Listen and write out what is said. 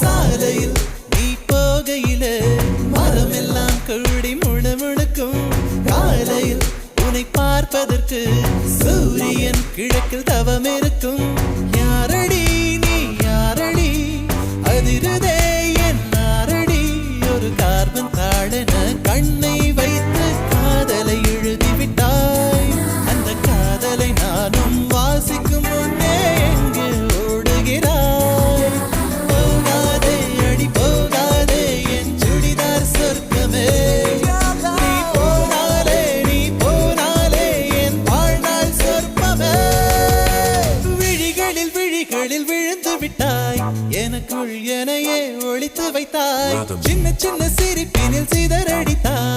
சாலையில் நீ போகையில மரமெல்லாம் கூடி முணுமுணுக்கும் காலையில் உன்னை பார்ப்பதற்கு சூரியன் கிழக்கில் தவம் இருக்கும் விழிகளில் விழுந்து விட்டாய். எனக்குள் எனையே ஒழித்து வைத்தாய். சின்ன சின்ன சிரிப்பினில் சிதறடித்தாய்.